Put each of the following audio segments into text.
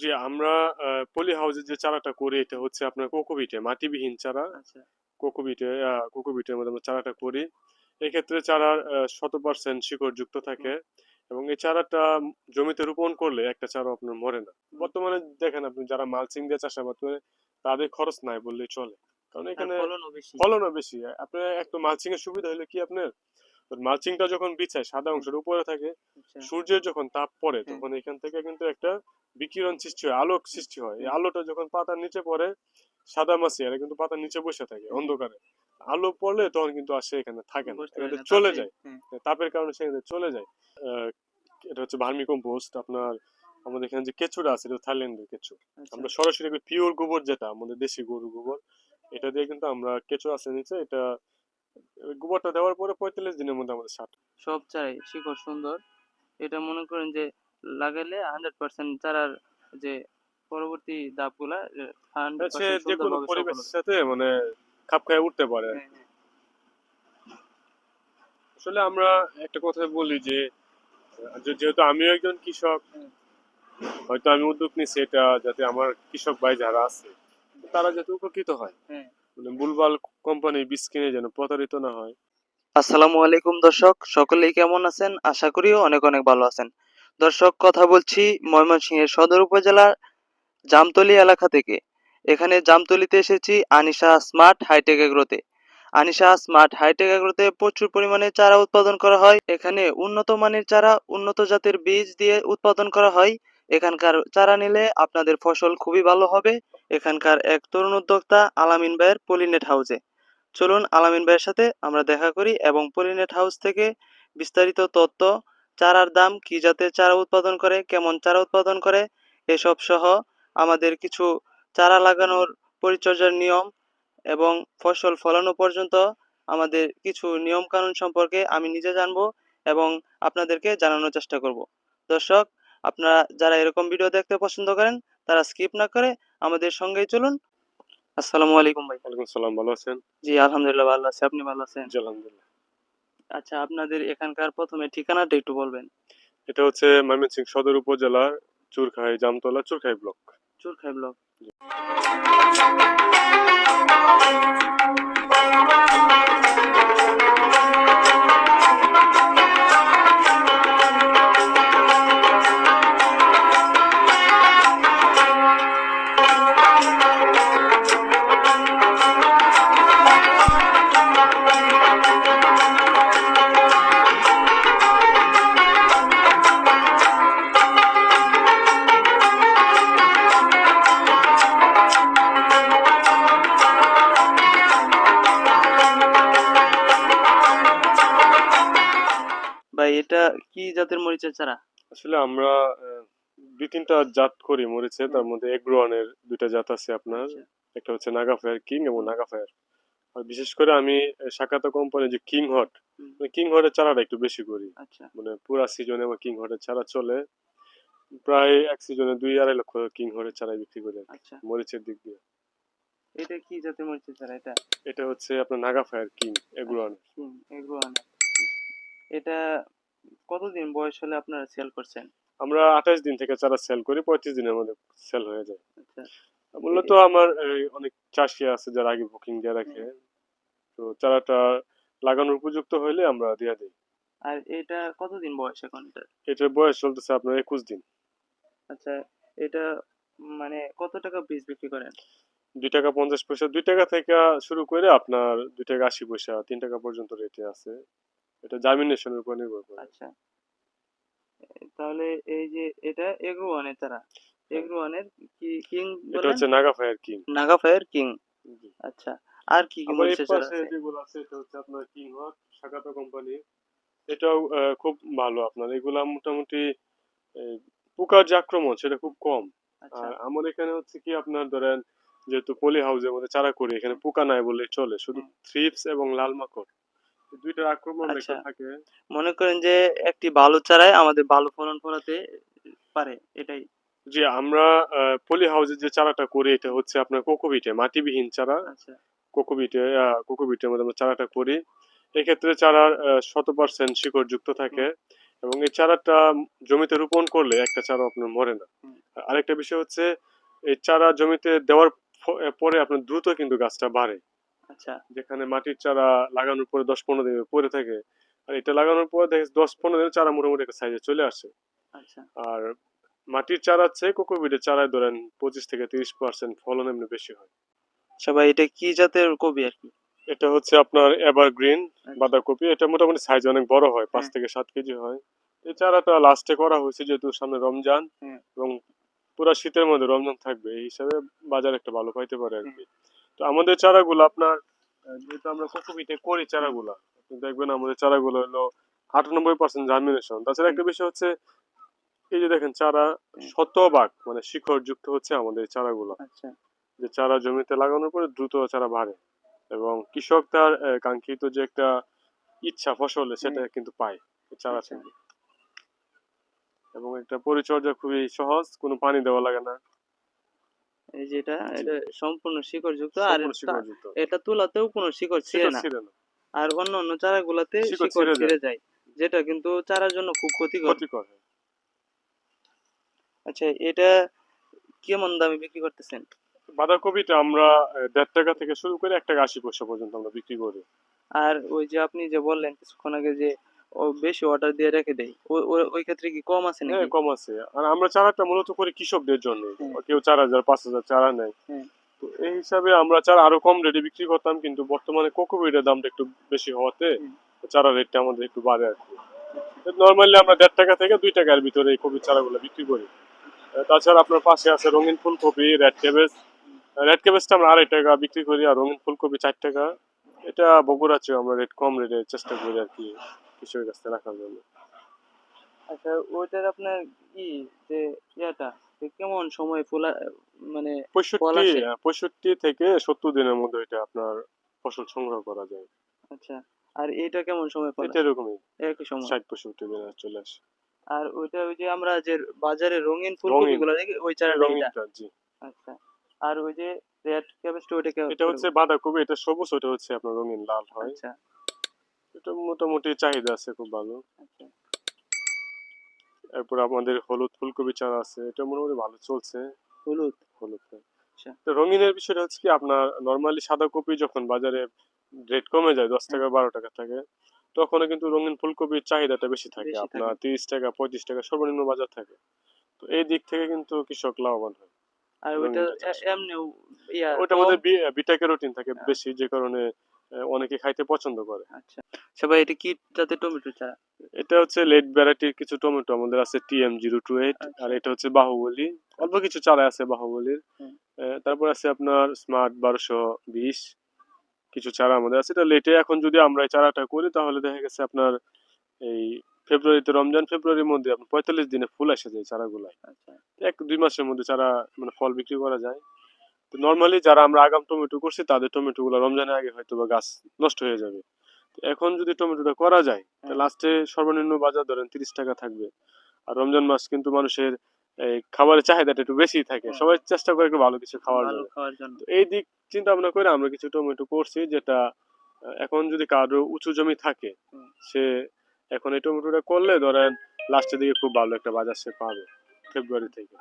জি আমরা পলি হাউসে যে চারাটা করি এটা হচ্ছে আপনার কোকোবিটে মাটিবিহীন চারা। আচ্ছা। কোকোবিটে কোকোবিটের মধ্যে আমরা চারাটা করি। এক্ষেত্রে চারার শত পার্সেন্ট শিকড় যুক্ত থাকে এবং এই চারাটা জমিতে রোপণ করলে একটা চারা আপনার মরে না। বর্তমানে দেখেন আপনি যারা মালচিং দিয়ে চাষাবাদ করে তাদের খরচ নাই বললেই চলে। কারণ এখানে ফলনও বেশি। ফলনও বেশি। আপনার একটু মালচিং এর সুবিধা হলো কি আপনার মালচিংটা যখন বিছায় সাদা অংশের উপরে থাকে আচ্ছা। সূর্যের যখন তাপ পড়ে। তখন এখান থেকে কিন্তু একটা বিকিরণ সৃষ্টি হয় আলোক সৃষ্টি হয়। এই আলোটা যখন পাতার নিচে পড়ে সাদা মাছি এরা কিন্তু পাতার নিচে বসে থাকে অন্ধকারে। আলো পড়লে তখন কিন্তু আর সে এখানে থাকে না এখানে চলে যায়। তাপের কারণে সেখানে চলে যায়। আহ, এটা হচ্ছে ভার্মি কম্পোস্ট আপনার আমাদের এখানে যে কেঁচুটা আছে এটা থাইল্যান্ডের কেঁচু। আচ্ছা। আমরা সরাসরি পিওর গোবর যেটা আমাদের দেশি গরু গোবর এটা দিয়ে কিন্তু আমরা কেঁচু আছে নিচে এটা গোবরটা দেওয়ার পরে পঁয়তাল্লিশ দিনের মধ্যে আমাদের সার সব চারাই শিকড় সুন্দর। এটা মনে করেন যে লাগালে হান্ড্রেড পার্সেন্ট চারার যে পরবর্তী ধাপগুলা হান্ড্রেড সে যে কোনো পরিবেশের সাথে মানে খাপ খায় উঠতে পারে। হ্যাঁ, আসলে আমরা একটা কথা বলি যে যেহেতু আমিও একজন কৃষক হয়তো আমি উদ্যোগ নিচ্ছি এটা যাতে আমার কৃষক ভাই যারা আছে তারা যাতে উপকৃত হয়। হ্যাঁ। মানে ভুলভাল কোম্পানি বীজ কিনে যেন প্রতারিত না হয়। আসসালামু আলাইকুম দর্শক, সকলেই কেমন আছেন? আশা করি অনেক অনেক ভালো আছেন। দর্শক, কথা বলছি ময়মনসিংহের সদর উপজেলার জামতলি এলাকা থেকে। এখানে জামতলিতে এসেছি আনিশা স্মার্ট হাইটেক এগ্রোতে। আনিশা স্মার্ট হাইটেক এগ্রোতে প্রচুর পরিমাণে চারা উৎপাদন করা হয়। এখানে উন্নত মানের চারা, উন্নত জাতের বীজ দিয়ে উৎপাদন করা হয়। এখানকার চারা নিলে আপনাদের ফসল খুবই ভালো হবে। এখানকার এক তরুণ উদ্যোক্তা আলামিন ভাইয়ের পলিনেট হাউসে চলুন আলামিন ভাইয়ের সাথে আমরা দেখা করি এবং পলিনেট হাউস থেকে বিস্তারিত তথ্য, চারার দাম, কি জাতের চারা উৎপাদন করে, কেমন চারা উৎপাদন করে, এসব সহ আমাদের কিছু চারা লাগানোর পরিচর্যার নিয়ম এবং ফসল ফলানো পর্যন্ত আমাদের কিছু নিয়ম কানুন সম্পর্কে আমি নিজে জানব এবং আপনাদেরকে জানানোর চেষ্টা করব। দর্শক, আপনারা যারা এরকম ভিডিও দেখতে পছন্দ করেন তারা স্কিপ না করে আমাদের সঙ্গেই চলুন। আসসালামু আলাইকুম ভাই। ওয়ালাইকুম সালাম ভালো আছেন? জি আলহামদুলিল্লাহ ভালো আছি। আপনি ভালো আছেন? জি আলহামদুলিল্লাহ। আচ্ছা আপনাদের এখানকার প্রথমে ঠিকানাটা একটু বলবেন। এটা হচ্ছে ময়মনসিংহ সদর উপজেলার চুরখাই জামতলা চুরখাই ব্লক। চুরখাই ব্লক। ভাই এটা কি জাতের মরিচের চারা? আসলে আমরা দুই তিনটা জাত করি মরিচে তার মধ্যে এগ্রোয়ানের দুইটা জাত আছে আপনার আচ্ছা, একটা হচ্ছে নাগা ফায়ার কিং এবং নাগা ফায়ার। আর বিশেষ করে আমি শাখাতা কোম্পানি যে কিং হট হুম। কিং হটের চারাটা একটু বেশি করি। আচ্ছা। মানে পুরা সিজনে আমার কিং হটের চারা চলে প্রায় এক সিজনে দুই আড়াই লক্ষ কিং হটের চারা বিক্রি করি আচ্ছা। মরিচের দিক দিয়ে। এটা কি জাতের মরিচের চারা এটা? এটা হচ্ছে আপনার নাগা ফায়ার কিং এগ্রোয়ান এগুলো এটা কতদিন বয়স হলে আপনারা সেল করছেন? আমরা আঠাশ দিন থেকে চারা সেল করি পঁয়ত্রিশ দিনের মধ্যে সেল হয়ে যায়। আচ্ছা। মূলত আমার অনেক চাষি আছে যারা আগে বুকিং দিয়ে রাখে। তো চারাটা লাগানোর উপযুক্ত হইলে আমরা দিয়ে দিই। আর এটা কতদিন বয়স এখন এটা? এটার বয়স চলতেছে আপনার একুশ দিন। আচ্ছা এটা মানে কত টাকা বীজ বিক্রি করেন? দুই টাকা পঞ্চাশ পয়সা। দুই টাকা থেকে শুরু করে আপনার দুই টাকা আশি পয়সা তিন টাকা পর্যন্ত রেটে আছে। এটা জার্মিনেশনের উপর নির্ভর করে। আচ্ছা। তাহলে এই যে এটা এগ্রো ওয়ানের চারা এগ্রো ওয়ানের কি কিং এটা হচ্ছে Naga fire king. Naga fire king. আচ্ছা আর কি কি মরিচের চারা আছে? যেগুলো আছে এটা হচ্ছে আপনার কিং হট শাখাতা কোম্পানি এটাও খুব ভালো আপনার। এগুলা মোটামুটি পোকার যে আক্রমণ সেটা খুব কম। আচ্ছা। আর আমার এখানে হচ্ছে কি আপনার ধরেন যেহেতু পলি হাউসের মধ্যে চারা করি এখানে পোকা নাই বললেই চলে। শুধু থ্রিপস এবং লাল মাকড়। এই দুইটার আক্রমণ আচ্ছা। একটা থাকে। মনে করেন যে একটি ভালো চারায় আমাদের ভালো ফলন ফলাতে পারে এটাই। জি আমরা পলি হাউসে যে চারাটা করি এটা হচ্ছে আপনার কোকোবিটে মাটিবিহীন চারা। আচ্ছা। কোকোবিটে কোকোবিটের মধ্যে আমরা চারাটা করি। এক্ষেত্রে চারার শত পার্সেন্ট শিকড় যুক্ত থাকে এবং এই চারাটা জমিতে রোপণ করলে একটা চারা আপনার মরে না। আর আরেকটা বিষয় হচ্ছে এই চারা জমিতে দেওয়ার পরে আপনার দ্রুত কিন্তু গাছটা বাড়ে। আচ্ছা যেখানে মাটির চারা লাগানোর পরে দশ পনেরো দিন পরে থাকে আর এটা লাগানোর পর দেখে দশ পনেরো দিন চারা মোটামুটি একটা সাইজে চলে আসে আচ্ছা। আর মাটির চারার চেয়ে কোকোপিটের চারায় ধরেন পঁচিশ থেকে তিরিশ পার্সেন্ট ফলন এমনি বেশি হয়। আচ্ছা ভাই এটা কি জাতের কবি আর কি? এটা হচ্ছে আপনার এভারগ্রিন আচ্ছা। বাঁধাকপি এটা মোটামুটি সাইজ অনেক বড় হয় পাঁচ হ্যাঁ। থেকে সাত কেজি হয়। এই চারাটা লাস্টে করা হয়েছে যেহেতু সামনে রমজান হ্যাঁ। এবং পুরো শীতের মধ্যে রমজান থাকবে এই হিসাবে বাজার একটা ভালো পাইতে পারে আর কি। তো আমাদের চারাগুলো আপনার যেহেতু আমরা কোকোপিটে করি চারাগুলো আপনি দেখবেন আমাদের চারাগুলো হলো আটানব্বই পার্সেন্ট জার্মিনেশন তাছাড়া একটা বিষয় হচ্ছে এই যে দেখেন চারা শতভাগ মানে শিখর যুক্ত হচ্ছে আমাদের চারাগুলো। আচ্ছা। যে চারা জমিতে লাগানোর পরে দ্রুত চারা বাড়ে এবং কৃষক তার কাঙ্ক্ষিত যে একটা ইচ্ছা ফসলে সেটা কিন্তু পায় চারা আচ্ছা। থেকে। এবং একটা পরিচর্যা খুবই সহজ কোনো পানি দেওয়া লাগে না। এই যেটা এটা সম্পূর্ণ শিকড় যুক্ত আর। এটা তুলাতেও কোনো শিকড় ছিঁড়ে না। আর অন্য অন্য চারাগুলাতে শিকড় শিকড় ছিঁড়ে যায়। যেটা কিন্তু চারার জন্য খুব ক্ষতিকর। ক্ষতিকর আচ্ছা এটা কেমন দামে বিক্রি করতেছেন? বাঁধাকপিটা আমরা দেড় টাকা থেকে শুরু করে এক টাকা আশি পয়সা পর্যন্ত আমরা বিক্রি করি। আর ওই যে আপনি যে বললেন কিছুক্ষণ আগে যে ও বেশি অর্ডার দিয়ে রেখে ওই- ক্ষেত্রে কি কম আছে হ্যাঁ নাকি কম আছে। আর আমরা চারাটা মূলত করি কৃষকদের জন্য। হ্যাঁ। কেউ চার হাজার পাঁচ হাজার চারা নেয়। হ্যাঁ। তো এই হিসাবে আমরা চারা আরও কম রেটে বিক্রি করতাম কিন্তু বর্তমানে কোকোপিটের দামটা একটু বেশি হওয়াতে চারা রেটটা আমাদের একটু বাড়ে আর কি। নর্মালি আমরা দেড় টাকা থেকে দুই টাকার ভিতরে এই কপির চারাগুলো বিক্রি করি। তাছাড়া আপনার পাশে আছে রঙিন ফুলকপি রেড ক্যাবেজ রেড ক্যাবেজটা আমরা আড়াই টাকা বিক্রি করি আর রঙিন ফুলকপি চার টাকা। এটা বগুড়া চেয়ে আমরা রেট কম রেটে চেষ্টা করি আর কি। কৃষকের কাছ রাখার জন্য। আচ্ছা ওইটার আপনার কি যে ইয়াটা কেমন সময় ফোলা মানে পঁয়ষট্টি? আহ, পঁয়ষট্টি থেকে সত্তর দিনের মধ্যে এটা আপনার ফসল সংগ্রহ করা যায়। আচ্ছা আর এইটা কেমন সময় ফল? এটা এরকমই একই সময়। ষাট পঁয়ষট্টি দিনে চলে আসে। আর ওইটা ওই যে আমরা যে বাজারে রঙিন ফুলকপি গুলো দেখি ওই চারাটা এটা রঙিনটা জি। আচ্ছা আর ওই যে রেড ক্যাবেজটা ওইটা এটা হচ্ছে বাঁধাকপি এটা সবুজ ওটা হচ্ছে আপনার রঙিন লাল হয়। আচ্ছা। এটা মোটামুটি চাহিদা আছে খুব ভালো। আচ্ছা। এরপর আমাদের হলুদ ফুলকপি চারা আছে এটা মোটামুটি ভালো চলছে। হলুদ? হলুদ আচ্ছা। তো রঙিনের বিষয়টা হচ্ছে কি আপনার নর্মালি সাদা কপি যখন বাজারে রেট কমে যায় দশ টাকা বারো টাকা থাকে তখন কিন্তু রঙিন ফুলকপির চাহিদাটা বেশি থাকে। আপনার। তিরিশ টাকা পঁয়ত্রিশ টাকা সর্বনিম্ন বাজার থাকে। তো এই দিক থেকে কিন্তু কৃষক লাভবান হয়। আর ওইটা রঙিনটা চাষ। এ- এমনিও ইয়া মধ্যে বিটা ক্যারোটিন থাকে হ্যাঁ। বেশি যে কারণে অনেকে খাইতে পছন্দ করে। আচ্ছা। আচ্ছা ভাই এটা কি জাতের টমেটো চারা এটা হচ্ছে লেট ভ্যারাইটির কিছু টমেটো আমাদের আছে টিএম জিরো টু এইট আচ্ছা। আর এটা হচ্ছে বাহুবলী। অল্প কিছু চারা আছে বাহুবলীর। তারপর আছে আপনার স্মার্ট বারোশো বিশ। কিছু চারা আমাদের আছে। এটা লেটে এখন যদি আমরা এই চারাটা করি তাহলে দেখা গেছে আপনার এই ফেব্রুয়ারিতে রমজান ফেব্রুয়ারির মধ্যে আপনার পঁয়তাল্লিশ দিনে ফুল আসে যায় চারাগুলাই আচ্ছা। এক দুই মাসের মধ্যে চারা মানে ফল বিক্রি করা যায়। তো নর্মালি যারা আমরা আগাম টমেটো করছি তাদের টমেটো গুলো রমজানের আগে হয়তো বা গাছ নষ্ট হয়ে যাবে। এখন যদি টমেটোটা করা যায়। লাস্টে সর্বনিম্ন বাজার ধরেন তিরিশ টাকা থাকবে। আর রমজান মাস কিন্তু মানুষের এই খাবারের চাহিদাটা একটু বেশি থাকে। সবাই চেষ্টা করে একটু ভালো কিছু খাওয়ার জন্য। এই দিক চিন্তা ভাবনা করে আমরা কিছু টমেটো করছি যেটা এখন যদি কারও উঁচু জমি থাকে সে এখন এই টমেটোটা করলে ধরেন লাস্টের দিকে খুব ভালো একটা বাজার সে পাবে ফেব্রুয়ারি থেকে।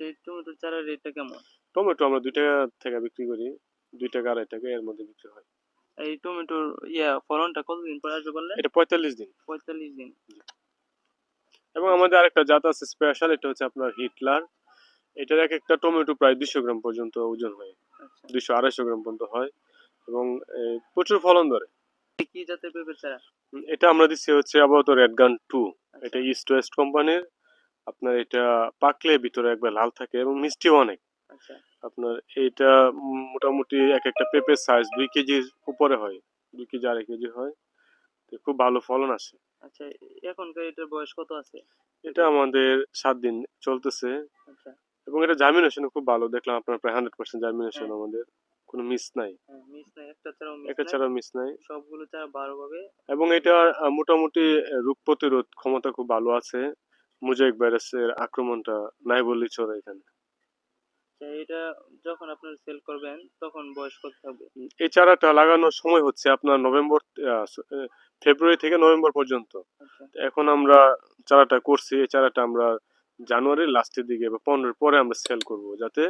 এই টমেটোর চারার রেটটা কেমন? টমেটো আমরা দুই টাকা থেকে বিক্রি করি দুই টাকা আড়াই টাকা এর মধ্যে বিক্রি হয়। এই টমেটোর ইয়া ফলনটা কতদিন পর আসবে বললে এটা পঁয়তাল্লিশ দিন। পঁয়তাল্লিশ দিন। এবং আমাদের আরেকটা জাত আছে স্পেশাল এটা হচ্ছে আপনার হিটলার। এটার এক একটা টমেটো প্রায় দুশো গ্রাম পর্যন্ত ওজন হয়। আচ্ছা। দুশো আড়াইশো গ্রাম পর্যন্ত হয় এবং প্রচুর ফলন ধরে। কি জাতের পেঁপের চারা? এটা আমরা দিচ্ছি হচ্ছে আপাতত রেড গান টু এটা ইস্ট ওয়েস্ট কোম্পানির আপনার এটা পাকলে ভিতরে একবার লাল থাকে এবং মিষ্টিও অনেক। আচ্ছা। আপনার এইটা মোটামুটি এক একটা পেঁপের সাইজ দুই কেজির উপরে হয় দুই কেজি আড়াই কেজি হয়। তো খুব ভালো ফলন আসে। আচ্ছা এখনকার এটার বয়স কত আছে? এটা আমাদের সাত দিন চলতেছে। আচ্ছা। এবং এটা জার্মিনেশন খুব ভালো দেখলাম আপনার প্রায় হান্ড্রেড পার্সেন্ট জার্মিনেশন হ্যাঁ। আমাদের। কোনো মিস নাই। হ্যাঁ মিস নাই একটা ছাড়া মিস নাই। সবগুলো বারো এবং এটা মোটামুটি রোগ প্রতিরোধ ক্ষমতা খুব ভালো আছে। মোজাইক ভাইরাসের আক্রমণটা নাই বললেই চলে এখানে। আচ্ছা এটা যখন আপনারা সেল করবেন তখন বয়স কত থাকবে এই চারাটা লাগানোর সময় হচ্ছে আপনার নভেম্বর ফেব্রুয়ারি থেকে নভেম্বর পর্যন্ত। আচ্ছা। এখন আমরা চারাটা করছি এই চারাটা আমরা জানুয়ারির লাস্টের দিকে বা পনেরোর পরে আমরা সেল করব যাতে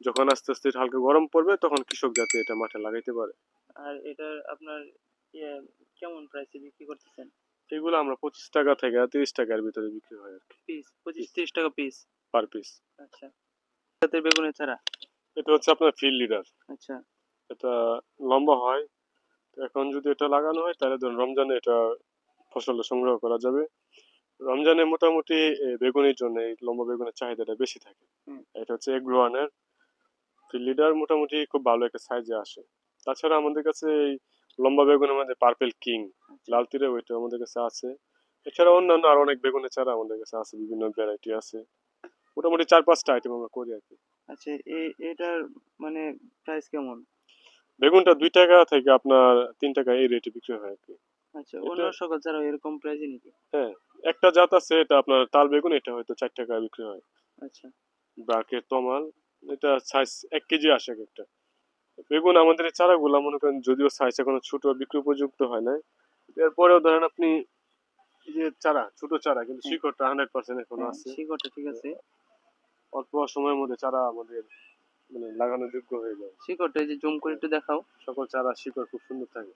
যখন আস্তে আস্তে হালকা গরম পড়বে তখন কৃষক যাতে এটা মাঠে লাগাইতে পারে। আর এটার আপনার ইয়ে কেমন প্রাইসে বিক্রি করতেছেন? এগুলো আমরা পঁচিশ টাকা থেকে তিরিশ টাকার ভিতরে বিক্রি হয় আর কি। পিস পঁচিশ তিরিশ টাকা পিস পার পিস আচ্ছা। বেগুনের চারা? এটা হচ্ছে আপনার ফিল্ড লিডার আচ্ছা। এটা লম্বা হয়। তো এখন যদি এটা লাগানো হয় তাহলে ধরুন রমজানে এটা ফসলটা সংগ্রহ করা যাবে। রমজানে মোটামুটি এ, বেগুনের জন্য এই লম্বা বেগুনের চাহিদাটা বেশি থাকে। হুম। এটা হচ্ছে এগ্রোয়ানের ফিল্ড লিডার মোটামুটি খুব ভালো একটা সাইজে আসে। তাছাড়া আমাদের কাছে এই লম্বা বেগুনের মধ্যে পার্পেল কিং লাল তীরে ওইটা আমাদের কাছে আছে। এছাড়া অন্যান্য আর অনেক বেগুনের চারা আমাদের কাছে আছে বিভিন্ন ভ্যারাইটি আছে। মোটামুটি চার পাঁচটা আইটেম আমরা করি আর কি। আচ্ছা এটার মানে প্রাইস কেমন? বেগুনটা দুই টাকা থেকে আপনার তিন টাকা এই রেটে বিক্রি হয় আর কি। আচ্ছা অন্য সকল ছাড়াও এরকম প্রাইসে নাকি? হ্যাঁ একটা জাত আছে এটা আপনার তাল বেগুন এটা হয়তো চার টাকা বিক্রি হয়। আচ্ছা। ব্রাকের তমাল এটা সাইজ এক কেজি আসে একটা। বেগুন আমাদের এই চারাগুলা মনে করেন যদিও সাইজ এখনও ছোট বিক্রি উপযুক্ত হয় না এরপরেও ধরেন আপনি এই যে চারা ছোট চারা কিন্তু শিকড়টা হান্ড্রেড পার্সেন্ট এখনও হ্যাঁ, আছে। শিকড়টা ঠিক আছে। অল্প সময়ের মধ্যে চারা আমাদের মানে লাগানোর যোগ্য হয়ে যায়। শিকড়টা এই যে জুম করে একটু দেখাও। সকল চারা শিকড় খুব সুন্দর থাকে।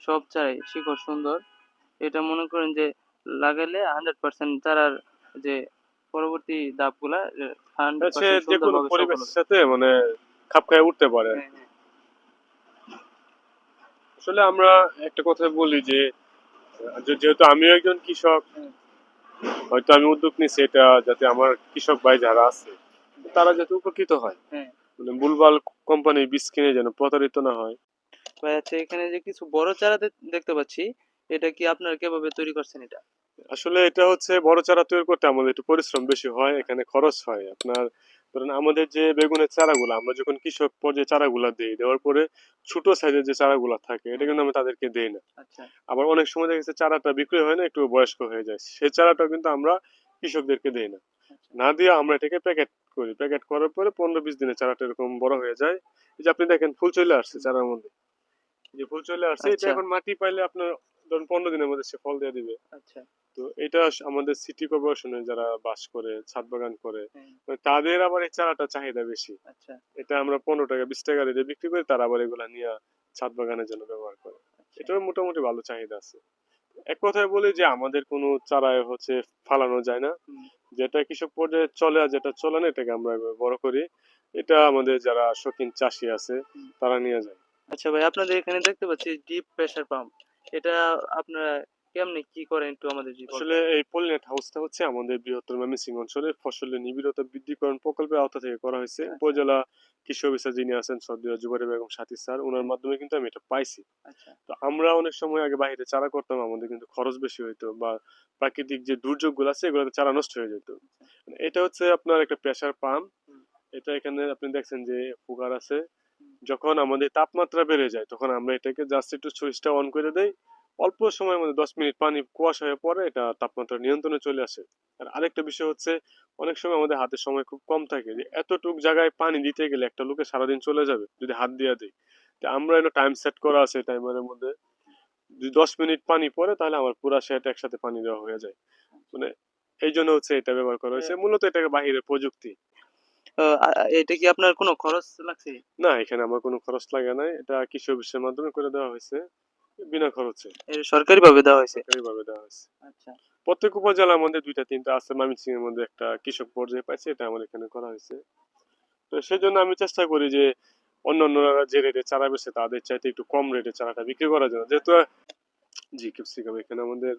সব চারাই শিকড় সুন্দর। এটা মনে করেন যে লাগালে হান্ড্রেড পার্সেন্ট চারার যে পরবর্তী ধাপগুলা যে কোনো পরিবেশের সাথে মানে খাপ খায় উঠতে পারে। হ্যাঁ, আসলে আমরা একটা কথা বলি যে যেহেতু আমিও একজন কৃষক হয়তো আমি উদ্যোগ নিচ্ছি এটা যাতে আমার কৃষক ভাই যারা আছে তারা যাতে উপকৃত হয়। হ্যাঁ। মানে ভুলভাল কোম্পানির বীজ কিনে যেন প্রতারিত না হয়। ভাই আচ্ছা এখানে যে কিছু বড় চারা দেখতে পাচ্ছি এটা কি আপনারা কীভাবে তৈরি করছেন এটা? আসলে এটা হচ্ছে বড় চারা তৈরি করতে আমাদের একটু পরিশ্রম বেশি হয় এখানে খরচ হয়। আপনার ধরেন আমাদের যে বেগুনের চারাগুলো আমরা যখন কৃষক পর্যায়ে চারাগুলা দিই দেওয়ার পরে ছোট সাইজের যে চারাগুলা থাকে এটা কিন্তু আমরা তাদেরকে দেই না। আচ্ছা। আবার অনেক সময় দেখা যাচ্ছে চারাটা বিক্রি হয় না একটু বয়স্ক হয়ে যায়। সেই চারাটা কিন্তু আমরা কৃষকদেরকে দেই না। আচ্ছা। না দিয়ে আমরা এটাকে প্যাকেট করি। প্যাকেট করার পরে পনেরো বিশ দিনে চারাটা এরকম বড় হয়ে যায়। এই যে আপনি দেখেন ফুল চলে আসছে চারার মধ্যে। যে ফুল চলে আসছে এটা আচ্ছা। এখন মাটি পাইলে আপনার ধরুন পনেরো দিনের মধ্যে সে ফল দিয়ে দিবে। আচ্ছা। তো এটা আমাদের সিটি কর্পোরেশনে যারা বাস করে ছাদ বাগান করে মানে তাদের আবার এই চারাটা চাহিদা বেশি। আচ্ছা। এটা আমরা পনেরো টাকা বিশ টাকা রেটে বিক্রি করি তারা আবার এগুলা নিয়ে ছাদ বাগানের জন্য ব্যবহার করে। আচ্ছা। এটার মোটামুটি ভালো চাহিদা আছে। এক কথায় বলি যে আমাদের কোনো চারায় হচ্ছে ফালানো যায় না। যেটা কৃষক পর্যায়ে চলে আর যেটা চলে না এটাকে আমরা বড় করি। এটা আমাদের যারা শৌখিন চাষি আছে তারা নিয়ে যায়। আচ্ছা ভাই আপনাদের এখানে দেখতে পাচ্ছি ডিপ প্রেসার পাম্প এটা আপনারা কেমনে কি করেন একটু আমাদের আসলে এই পলিনেট হাউসটা হচ্ছে আমাদের বৃহত্তর অঞ্চলে ফসলের নিবিড়তা বৃদ্ধিকরণ প্রকল্পের আওতা থেকে করা হয়েছে। আচ্ছা। উপজেলা কৃষি অফিসার যিনি আছেন সর্দিয়া জুবারি বেগম সাথী স্যার ওনার মাধ্যমে কিন্তু আমি এটা পাইছি। আচ্ছা। তো আমরা অনেক সময় আগে বাইরে চারা করতাম আমাদের কিন্তু খরচ বেশি হইতো বা প্রাকৃতিক যে দুর্যোগগুলো আছে এগুলোতে চারা নষ্ট হয়ে যেত। মানে এটা হচ্ছে আপনার একটা প্রেসার পাম্প এটা এখানে আপনি দেখছেন যে ফুকার আছে। যখন আমাদের তাপমাত্রা বেড়ে যায় তখন আমরা এটাকে জাস্ট একটু সুইচটা অন করে দেই। অল্প সময়ের মধ্যে দশ মিনিট পানি কুয়াশা হয়ে পরে এটা তাপমাত্রা নিয়ন্ত্রণে চলে আসে। আর আরেকটা বিষয় হচ্ছে অনেক সময় আমাদের হাতে সময় খুব কম থাকে। যে এতটুক জায়গায় পানি দিতে গেলে একটা লোকে সারাদিন চলে যাবে যদি হাত দিয়ে দিই তো আমরা এনে টাইম সেট করা আছে টাইমারের মধ্যে। যদি দশ মিনিট পানি পরে তাহলে আমার পুরা সেট একসাথে পানি দেওয়া হয়ে যায়। মানে এই জন্য হচ্ছে এটা ব্যবহার করা হয়েছে। মূলত এটাকে বাহিরে প্রযুক্তি। এটা কি আপনার কোনো খরচ লাগছে? না এখানে আমার কোনো খরচ লাগে নাই। এটা কৃষি অফিসের মাধ্যমে করে দেওয়া হয়েছে। বিনা খরচে। সরকারি ভাবে দেওয়া হয়েছে? সরকারিভাবে দেওয়া হয়েছে। আচ্ছা। প্রত্যেক উপজেলার মধ্যে দুইটা তিনটা আছে ময়মনসিং এর মধ্যে একটা কৃষক পর্যায়ে পাইছে এটা আমার এখানে করা হয়েছে। তো সেজন্য আমি চেষ্টা করি যে অন্য অন্যরা যে রেটে চারা বেছে তাদের চাইতে একটু কম রেটে চারাটা বিক্রি করার জন্য। যেহেতু জি ক্যাপসিকাম এখানে আমাদের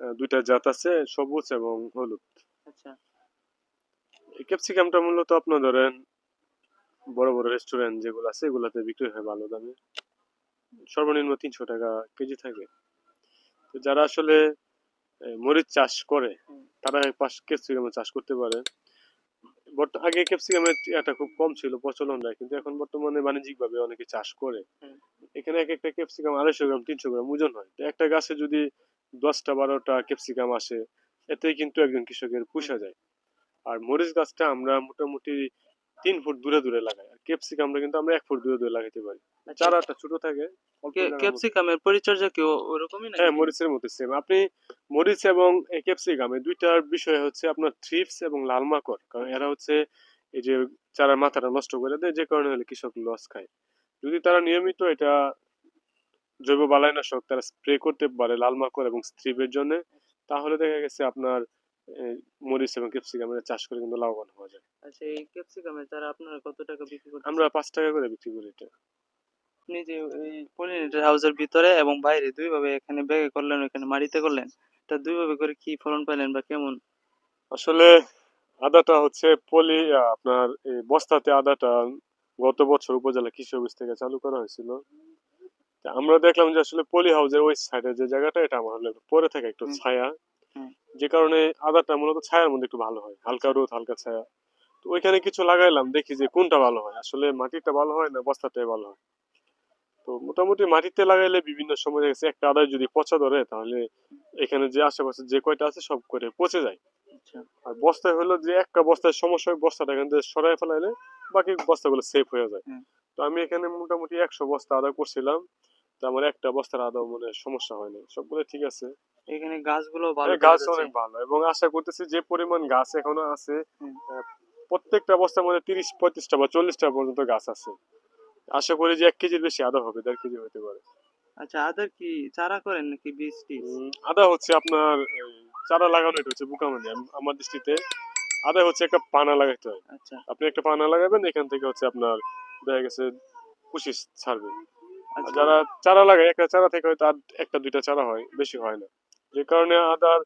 দুইটা জাত আছে সবুজ এবং হলুদ। আচ্ছা। এই ক্যাপসিকামটা মূলত আপনার ধরেন বড় বড় রেস্টুরেন্ট যেগুলো আছে এগুলাতে বিক্রি হয় ভালো দামে। সর্বনিম্ন তিনশো টাকা কেজি থাকে। তো যারা আসলে মরিচ চাষ করে। তারা পাশ ক্যাপসিকামের চাষ করতে পারে। আগে ক্যাপসিকামের এটা খুব কম ছিল প্রচলনটা কিন্তু এখন বর্তমানে বাণিজ্যিক ভাবে অনেকে চাষ করে। এখানে এক একটা ক্যাপসিকাম আড়াইশো গ্রাম তিনশো গ্রাম ওজন হয়। তো একটা গাছে যদি দশটা বারোটা ক্যাপসিকাম আসে এতে কিন্তু একজন কৃষকের পুষা যায়। আর মরিচ গাছটা আমরা মোটামুটি তিন ফুট দূরে দূরে লাগাই। আর ক্যাপসিকামটা কিন্তু আমরা এক ফুট দূরে দূরে লাগাইতে পারি। আচ্ছা, চারাটা ছোট থাকে। ক্যাপসিকামের পরিচর্যা কি ওরকমই না হ্যাঁ মরিচের মতো সেম আপনি মরিচ এবং এই ক্যাপসিকাম এই দুইটার বিষয় হচ্ছে আপনার থ্রিপস এবং লাল মাকড়। কারণ এরা হচ্ছে এই যে চারার মাথাটা নষ্ট করে দেয় যে কারণে হলে কৃষক লস খায়। যদি তারা নিয়মিত এটা জৈব বালাইনাশক তারা স্প্রে করতে পারে লাল মাকড় এবং স্ট্রিপের জন্য তাহলে দেখা গেছে আপনার মরিচ এবং ক্যাপসিকামের চাষ করে কিন্তু লাভবান হওয়া যায়। আচ্ছা এই ক্যাপসিকামের চারা আপনারা কত টাকা বিক্রি করতেছেন? আমরা পাঁচ টাকা করে বিক্রি করি এটা। আপনি যে এই পলিনেটার হাউসের ভিতরে এবং বাইরে দুই ভাবে এখানে ব্যাগে করলেন ওখানে মাটিতে করলেন তা দুই ভাবে করে কি ফলন পেলেন বা কেমন? আসলে আদাটা হচ্ছে পলি আপনার এই বস্তাতে আদাটা গত বছর উপজেলা কৃষি অফিস থেকে চালু করা হয়েছিল। আমরা দেখলাম যে আসলে পলি হাউসের ওই সাইডে যে জায়গাটা এটা আমার হলো পরে থাকে একটু ছায়া। যে কারণে আদাটা মূলত ছায়ার মধ্যে একটু ভালো হয় হালকা রোদ হালকা ছায়া। তো ওইখানে কিছু লাগাইলাম দেখি যে কোনটা ভালো হয়। আসলে মাটিটা ভালো হয় না বস্তাটাই ভালো হয়? তো মোটামুটি মাটিতে লাগাইলে বিভিন্ন সময় দেখা গেছে একটা আদায় যদি পচা ধরে তাহলে এখানে যে আশেপাশে যে কয়টা আছে সব করে পচে যায়। আচ্ছা। আর বস্তায় হলো যে একটা বস্তায় সমস্যা হয় বস্তাটা এখান থেকে সরাই ফেলাইলে বাকি বস্তাগুলো সেফ হয়ে যায়। তো আমি এখানে মোটামুটি একশো বস্তা আদা করছিলাম। তো আমার একটা বস্তার আদা মনে সমস্যা হয়নি সবগুলো ঠিক আছে। এখানে গাছগুলো ভালো গাছ অনেক ভালো এবং আশা করতেছি যে পরিমাণ গাছ এখনও আছে প্রত্যেকটা বস্তার মধ্যে তিরিশ পঁয়ত্রিশটা বা চল্লিশটা পর্যন্ত গাছ আছে। আশা করি যে এক কেজির বেশি আদা হবে দেড় কেজি হতে পারে। আচ্ছা আদার কি চারা করেন নাকি বীজ আদা হচ্ছে আপনার চারা লাগানো এটা হচ্ছে বোকামানি আম- আমার দৃষ্টিতে আদা হচ্ছে একটা পানা লাগাইতে হয়। আচ্ছা। আপনি একটা পানা লাগাবেন এখান থেকে হচ্ছে আপনার দেখা গেছে পুষিস ছাড়বে। যারা চারা লাগায় একটা চারা থেকে হয়তো আর একটা দুইটা চারা হয় বেশি হয় না। যে কারণে আদার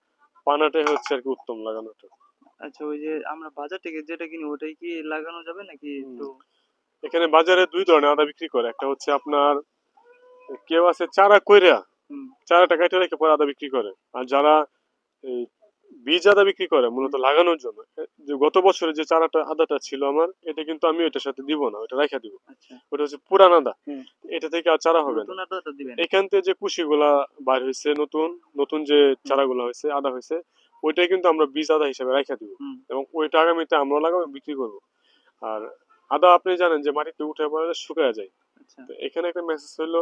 পানাটাই হচ্ছে আর কি উত্তম লাগানোটা। আচ্ছা ওই যে আমরা বাজার থেকে যেটা কিনি ওটাই কি লাগানো যাবে নাকি একটু? এখানে বাজারে দুই ধরনের আদা বিক্রি করে। একটা হচ্ছে আপনার কেউ আছে চারা কইরা চারাটা কেটে রেখে পরে আদা বিক্রি করে। আর যারা এই বীজ আদা বিক্রি করে? মূলত লাগানোর জন্য। যে গত বছরে যে চারাটা আদাটা ছিল আমার এটা কিন্তু আমি ওইটার সাথে দিব না ওটা রেখে দিব। আচ্ছা। ওটা হচ্ছে পুরান আদা। এটা থেকে আর চারা হবে না। এখান থেকে যে কুশিগুলা বার হয়েছে নতুন নতুন যে চারাগুলো হয়েছে আদা হয়েছে ওইটাই কিন্তু আমরা বীজ আদা হিসেবে রেখে দিব। এবং ওইটা আগামীতে আমরা লাগাবো বিক্রি করব। আর আদা আপনি জানেন যে মাটিতে উঠে পড়লে শুকায় যায়। আচ্ছা। এখানে একটা মেসেজ হলো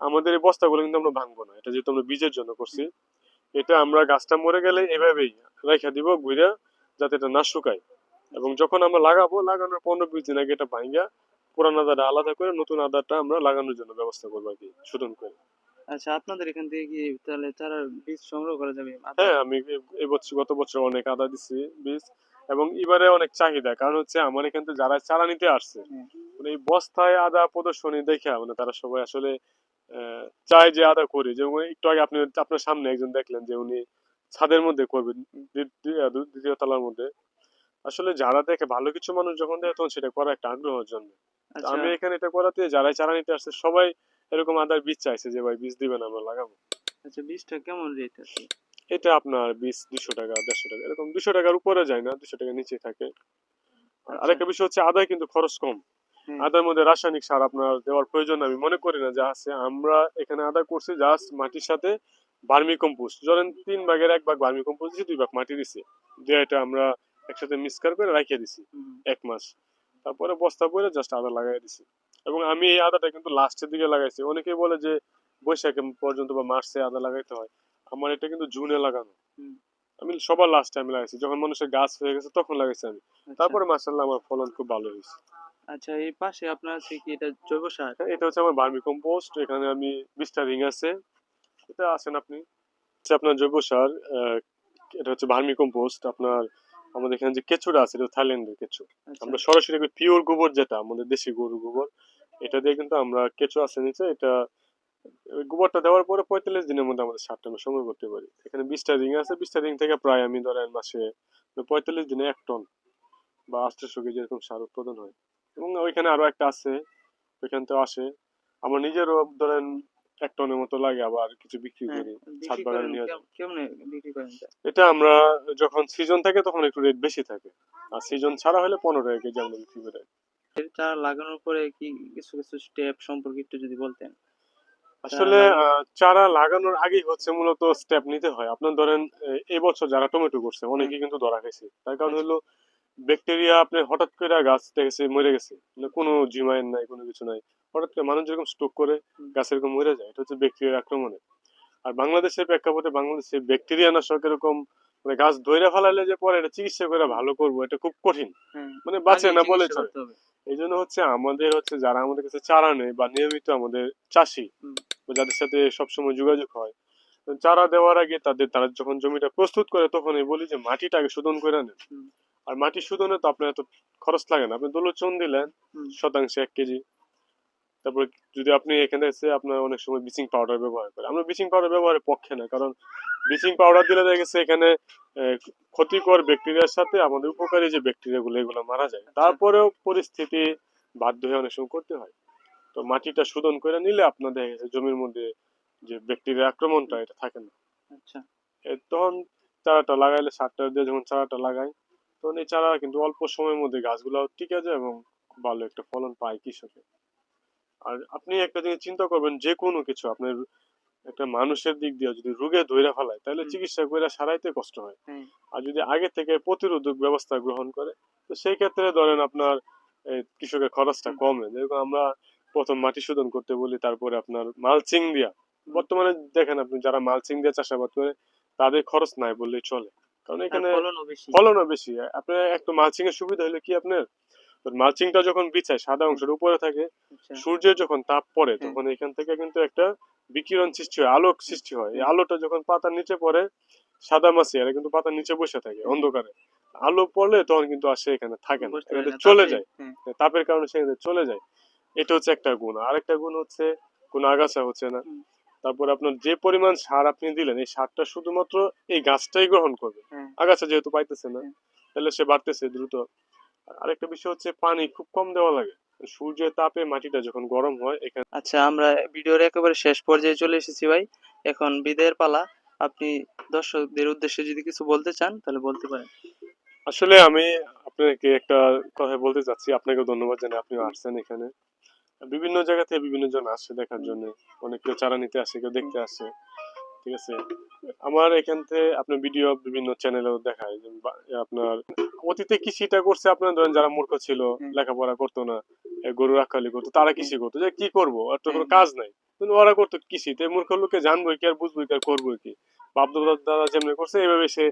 আমাদের এই বস্তাগুলো কিন্তু আমরা ভাঙবো না। এটা যেহেতু আমরা বীজের জন্য করছি এটা আমরা গাছটা মরে গেলে এভাবেই রেখে দিব ঘুরে যাতে এটা না শুকায়। এবং যখন আমরা লাগাবো লাগানোর পনেরো বিশ দিন আগে এটা ভাঙ্গা পুরান আদাটা আলাদা করে নতুন আদাটা আমরা লাগানোর জন্য ব্যবস্থা করব আর কি শোধন করে। আচ্ছা আপনাদের এখান থেকে কি তাহলে চারার বীজ সংগ্রহ করা যাবে? হ্যাঁ আমি গত বছর অনেক আদা দিছি বীজ এবং এবারে অনেক চাহিদা কারণ হচ্ছে আমার এখান থেকে যারা চারা নিতে আসছে মানে এই বস্তায় আদা প্রদর্শনী দেখে মানে তারা সবাই আসলে চায় যে আদা করি। যেমন একটু আগে আপনি আপনার সামনে একজন দেখলেন যে উনি ছাদের মধ্যে করবেন দ্বিতীয় তলার মধ্যে। আসলে যারা দেখে ভালো কিছু মানুষ যখন দেখে তখন সেটা করা একটা আগ্রহের জন্য। আচ্ছা। আমি এখানে এটা করাতে যারাই চারা নিতে আসছে সবাই এরকম আদার বীজ চাইছে যে ভাই বীজ দিবেন আমরা লাগাবো। আচ্ছা বীজটা কেমন রেট আছে? এটা আপনার বিশ দুশো টাকা দেড়শো টাকা এরকম দুশো টাকার উপরে যায় না দুশো টাকা নিচে থাকে। আর আচ্ছা। আরেকটা বিষয় হচ্ছে আদায় কিন্তু খরচ কম। আদার মধ্যে রাসায়নিক সার আপনার দেওয়ার প্রয়োজন আমি মনে করি না যে আছে। আমরা এখানে আদা করছি জাস্ট মাটির সাথে ভার্মি কম্পোস্ট ধরেন তিন ভাগের এক ভাগ ভার্মি কম্পোস্ট দিছি দুই ভাগ মাটি দিছি। দিয়ে এটা আমরা একসাথে মিক্সকার করে রাখিয়ে দিছি এক মাস। তারপরে বস্তা করে জাস্ট আদা লাগাই দিছি। এবং আমি এই আদাটা কিন্তু লাস্টের দিকে লাগাইছি। অনেকেই বলে যে বৈশাখে পর্যন্ত বা মার্চে আদা লাগাইতে হয়। আমার এটা কিন্তু জুনে লাগানো। আমি সবার লাস্ট টাইম লাগাইছি। যখন মানুষের গাছ হয়ে গেছে তখন লাগাইছি আমি। আচ্ছা। তারপরে মাসাল্লাহ আমার ফলন খুব ভালো হয়েছে। আচ্ছা এই পাশে আপনার আছে কি এটা জৈব সার? হ্যাঁ, এটা হচ্ছে আমার ভার্মি কম্পোস্ট এখানে আমি বিশটা রিং আছে। এটা আছেন আপনি। হচ্ছে আপনার জৈব সার এটা হচ্ছে ভার্মি কম্পোস্ট। আপনার আমাদের এখানে যে কেঁচুটা আছে এটা থাইল্যান্ডের কেঁচু। আচ্ছা। আমরা সরাসরি পিওর গোবর যেটা আমাদের দেশি গরুর গোবর এটা দিয়ে কিন্তু আমরা কেঁচু আছে নিচে এটা গোবরটা দেওয়ার পরে পঁয়তাল্লিশ দিনের মধ্যে আমাদের সারটা আমরা সংগ্রহ করতে পারি। এখানে বিশটা রিং আছে বিশটা রিং থেকে প্রায় আমি ধরেন মাসে পঁয়তাল্লিশ দিনে এক টন বা আটশোশো কেজি এরকম সার উৎপাদন হয়। এবং ওইখানে আরও একটা আছে ওইখান থেকে আসে। আমরা নিজেরও ধরেন এক টনের মতো লাগে আবার কিছু বিক্রি হ্যাঁ, করি ছাদ বাগানে নিয়ে। এটা? আমরা যখন সিজন থাকে তখন একটু রেট বেশি থাকে। আর সিজন ছাড়া হলে পনেরো টাকা কেজি আমরা বিক্রি করি। চারা লাগানোর পরে কি কিছু কিছু স্টেপ সম্পর্কে একটু যদি বলতেন। আসলে চারা লাগানোর আগেই হচ্ছে মূলত স্টেপ নিতে হয়। আপনার ধরেন এবছর যারা টমেটো করছে অনেকেই কিন্তু ধরা খাইছে। তার কারণ হলো ব্যাকটেরিয়া আপনি হঠাৎ করে গাছ দেখেছে মরে গেছে। মানে কোনো জিমাইন নাই কোনো কিছু নাই। হঠাৎ করে মানুষ যেরকম স্ট্রোক করে গাছ এরকম মরে যায় এটা হচ্ছে ব্যাকটেরিয়ার আক্রমণে। আর বাংলাদেশের প্রেক্ষাপটে বাংলাদেশে ব্যাকটেরিয়া নাশক এরকম মানে গাছ ধরে ফেলালে যে পরে এটা চিকিৎসা করে ভালো করব এটা খুব কঠিন। মানে বাঁচে না বলে চলে। এই জন্য হচ্ছে আমাদের হচ্ছে যারা আমাদের কাছে চারা নেই বা নিয়মিত আমাদের চাষি যাদের সাথে সবসময় যোগাযোগ হয় চারা দেওয়ার আগে তাদের তারা যখন জমিটা প্রস্তুত করে তখনই বলি যে মাটিটাকে শোধন করে নেন। আর মাটি শোধনে তো আপনার এত খরচ লাগে না। আপনি দোলচন দিলেন শতাংশে এক কেজি। তারপর যদি আপনি এখানে এসে আপনার অনেক সময় ব্লিচিং পাউডার ব্যবহার করেন। আমরা ব্লিচিং পাউডার ব্যবহারের পক্ষে না কারণ ব্লিচিং পাউডার দিলে দেখা গেছে এখানে ক্ষতিকর ব্যাকটেরিয়ার সাথে আমাদের উপকারী যে ব্যাকটেরিয়া গুলো এগুলো মারা যায়। তারপরেও পরিস্থিতি বাধ্য হয়ে অনেক সময় করতে হয়। তো মাটিটা শোধন করে নিলে আপনার দেখা গেছে জমির মধ্যে যে ব্যাকটেরিয়া আক্রমণটা এটা থাকে না। আচ্ছা। তখন চারাটা লাগাইলে সারটা দিয়ে যখন চারাটা লাগাই তখন এই চারা কিন্তু অল্প সময়ের মধ্যে গাছগুলো টিকে যায় এবং খুব ভালো একটা ফলন পায় কৃষকে। আর আপনি একটা জিনিস চিন্তা করবেন যে কোনো কিছু আপনার একটা মানুষের দিক দিয়ে যদি রোগে ধইরা ফেলায় তাহলে চিকিৎসা করে সারাইতে কষ্ট হ্যাঁ। আর যদি আগে থেকে প্রতিরোধক ব্যবস্থা গ্রহণ করে তো সেই ক্ষেত্রে ধরেন আপনার কৃষকের খরচটা কমে। যেরকম আমরা প্রথম মাটি শোধন করতে বলি তারপরে আপনার মালচিং দিয়া। বর্তমানে দেখেন আপনি যারা মালচিং দিয়ে চাষাবাদ করে তাদের খরচ নাই বললেই চলে। কারণ এখানে ফলনও বেশি। আপনার একটু মালচিং এর সুবিধা হলো কি আপনার? মালচিংটা যখন বিছায় সাদা অংশের উপরে থাকে আচ্ছা। সূর্যের যখন তাপ পড়ে তখন এখান থেকে কিন্তু একটা বিকিরণ সৃষ্টি হয় আলোক সৃষ্টি হয়। এই আলোটা যখন পাতার নিচে পড়ে সাদা মাছি এরা কিন্তু পাতার নিচে বসে থাকে অন্ধকারে। আলো পড়লে তখন কিন্তু আসে এখানে থাকে না চলে যায়। হ্যাঁ, তাপের কারণে সেখানে চলে যায়। এটা হচ্ছে একটা গুণ। আরেকটা গুণ হচ্ছে কোন আগাছা হচ্ছে না। তারপর আপনার যে পরিমাণ সার আপনি দিলেন এই সারটা শুধুমাত্র এই গাছটাই গ্রহণ করবে। হ্যাঁ। আগাছা যেহেতু পাইতেছে না তাহলে সে বাড়তেছে দ্রুত। আরেকটা বিষয় হচ্ছে পানি খুব কম দেওয়া লাগে। সূর্যের তাপে মাটিটা যখন গরম হয় এখানে আচ্ছা আমরা ভিডিওর একেবারে শেষ পর্যায়ে চলে এসেছি ভাই। এখন বিদায়ের পালা। আপনি দর্শকদের উদ্দেশ্যে যদি কিছু বলতে চান তাহলে বলতে পারেন। আসলে আমি আপনাকে একটা কথা বলতে চাচ্ছি। আপনাকে ধন্যবাদ জানাই আপনি আসছেন এখানে। বিভিন্ন জায়গা থেকে বিভিন্ন জন আসে দেখার জন্য। অনেক কেউ চারা নিতে আসে কেউ দেখতে আসে ঠিক আছে? আমার এখান থেকে আপনার ভিডিও বিভিন্ন চ্যানেলেও দেখায় আপনার অতীতে কৃষিটা করছে আপনার? ধরেন যারা মূর্খ ছিল লেখাপড়া করতো না গরু রাখালি করতো তারা কৃষি করতো? যে কি করব? আর তো কোনো কাজ নাই। কিন্তু ওরা করতো কৃষি তো মূর্খ লোকে জানব কি আর বুঝব কি আর করব কি? বাপ দাদা যেমনি করছে এইভাবে সে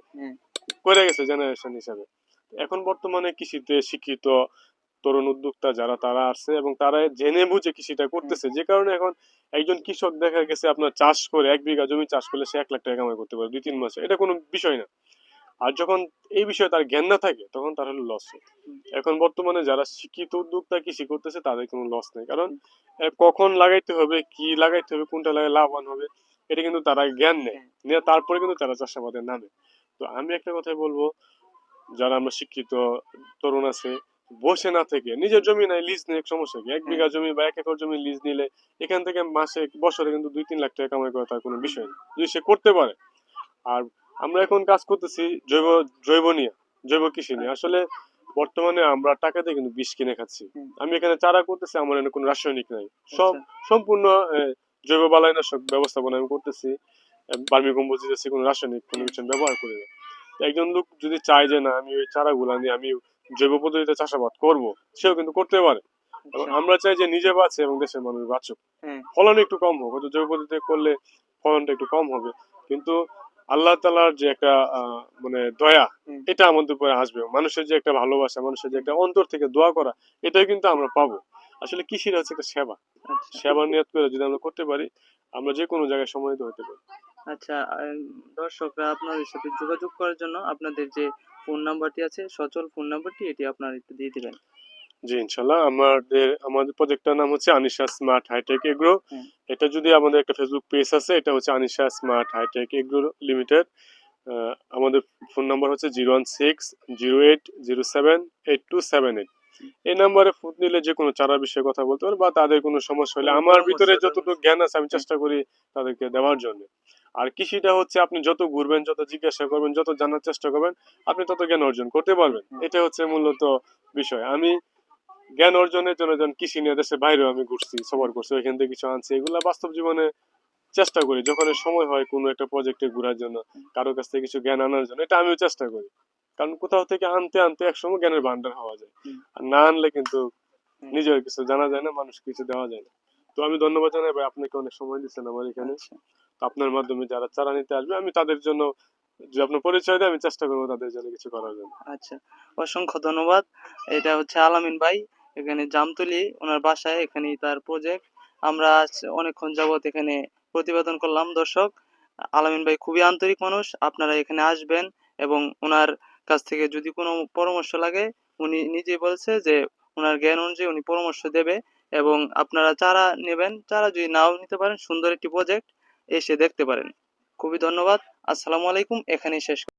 করে গেছে জেনারেশন হিসাবে। এখন বর্তমানে কৃষিতে শিক্ষিত তরুণ উদ্যোক্তা যারা তারা আসছে এবং তারা জেনে বুঝে কৃষিটা করতেছে। যে কারণে এখন একজন কৃষক দেখা গেছে আপনার চাষ করে এক বিঘা জমি চাষ করলে সে এক লাখ টাকা কামাই করতে পারে দুই তিন মাসে। এটা কোনো বিষয় না। আর যখন এই বিষয়ে তার জ্ঞান না থাকে তখন তার হলো লস এখন বর্তমানে যারা শিক্ষিত উদ্যোক্তা কৃষি করতেছে তাদের কোনো লস নেই। কারণ কখন লাগাইতে হবে কি লাগাইতে হবে কোনটা লাগাই লাভবান হবে এটা কিন্তু তারা জ্ঞান নেই। নিয়ে তারপরে কিন্তু তারা চাষাবাদে নামে। তো আমি একটা কথাই বলব যারা আমরা শিক্ষিত তরুণ আছে বসে না থেকে নিজের জমি নাই লিজ নেই সমস্যা কি? এক বিঘা জমি বা এক একর জমি লিজ নিলে এখান থেকে মাসে বছরে কিন্তু দুই তিন লাখ টাকা কামাই করা তার কোনো বিষয় নেই যদি সে করতে পারে। আর আমরা এখন কাজ করতেছি জৈব জৈব নিয়ে জৈব কৃষি নিয়ে। আসলে বর্তমানে আমরা টাকা দিয়ে কিন্তু বিষ কিনে খাচ্ছি। আমি এখানে চারা করতেছি আমার এখানে কোনো রাসায়নিক নাই। সব আচ্ছা। সম্পূর্ণ জৈব বালাইনাশক ব্যবস্থাপনা আমি করতেছি। বার্মি কম্পোজ দিতেছি কোনো রাসায়নিক কোনো কিছু ব্যবহার করি না। একজন লোক যদি চায় যে না আমি ওই চারাগুলা নিয়ে আমি জৈব পদ্ধতিতে চাষাবাদ করব সেও কিন্তু করতে পারে। এবং আচ্ছা। আমরা চাই যে নিজে বাঁচে এবং দেশের মানুষ বাঁচুক। ফলন একটু কম হোক হয়তো জৈব পদ্ধতিতে করলে ফলনটা একটু কম হবে। কিন্তু আল্লাহ তালার যে একটা মানে দয়া এটা আমাদের উপরে আসবে। মানুষের যে একটা ভালোবাসা মানুষের যে একটা অন্তর থেকে দোয়া করা এটাই কিন্তু আমরা পাবো। আসলে কৃষির হচ্ছে একটা সেবা। সেবা সেবার নিয়ত করে যদি আমরা করতে পারি আমরা যে কোনো জায়গায় সম্মানিত হতে পারি। আচ্ছা দর্শকরা আপনাদের সাথে যোগাযোগ করার জন্য আপনাদের যে ফোন নাম্বারটি আছে সচল ফোন নাম্বারটি এটি আপনারা একটু দিয়ে দিবেন। জি ইনশাল্লাহ। আমাদের আমাদের প্রজেক্টটার নাম হচ্ছে আনিশা স্মার্ট হাইটেক এগ্রো। এটা যদি আমাদের একটা ফেসবুক পেজ আছে এটা হচ্ছে Anisha smart hitech agro limited. আমাদের ফোন নাম্বার হচ্ছে zero one six zero eight zero seven eight two seven eight. এই নাম্বারে ফোন নিলে যে কোনো চারা বিষয়ে কথা বলতে পারে বা তাদের কোনো সমস্যা হলে আমার ভিতরে যতটুকু জ্ঞান আছে আমি চেষ্টা করি তাদেরকে দেওয়ার জন্য। আর কৃষিটা হচ্ছে আপনি যত ঘুরবেন যত জিজ্ঞাসা করবেন যত জানার চেষ্টা করবেন আপনি তত জ্ঞান অর্জন করতে পারবেন। এটা হচ্ছে মূলত বিষয়। আমি জ্ঞান অর্জনের জন্য যখন কৃষি নিয়ে দেশের বাইরেও আমি ঘুরছি সফর করছি ওইখান থেকে কিছু আনছি এগুলা বাস্তব জীবনে চেষ্টা করি। যখন সময় হয় কোনো একটা প্রজেক্টে ঘোরার জন্য কারও কাছ থেকে কিছু জ্ঞান আনার জন্য এটা আমিও চেষ্টা করি। কারণ কোথাও থেকে আনতে আনতে একসময় জ্ঞানের ভান্ডার হওয়া যায়। আর না আনলে কিন্তু নিজের কিছু জানা যায় না মানুষ কিছু দেওয়া যায় না। তো আমি ধন্যবাদ জানাই ভাই আপনাকে অনেক সময় দিচ্ছেন আমার এখানে। আচ্ছা। আপনার মাধ্যমে যারা চারা নিতে আসবে আমি তাদের জন্য যে আপনার পরিচয় দেয় আমি চেষ্টা করব তাদের জন্য কিছু করার জন্য। আচ্ছা অসংখ্য ধন্যবাদ। এটা হচ্ছে আলামিন ভাই এখানে জামতলি ওনার বাসায় এখানেই তার প্রজেক্ট আমরা আজ অনেকক্ষণ যাবত এখানে প্রতিবেদন করলাম দর্শক। আলামিন ভাই খুবই আন্তরিক মানুষ আপনারা এখানে আসবেন এবং ওনার কাছ থেকে যদি কোনো পরামর্শ লাগে উনি নিজেই বলছে যে ওনার জ্ঞান অনুযায়ী উনি পরামর্শ দেবে। এবং আপনারা যারা নেবেন চারা যদি নাও নিতে পারেন, সুন্দর একটি প্রজেক্ট এসে দেখতে পারেন। খুবই ধন্যবাদ। আসসালামু আলাইকুম। এখানেই শেষ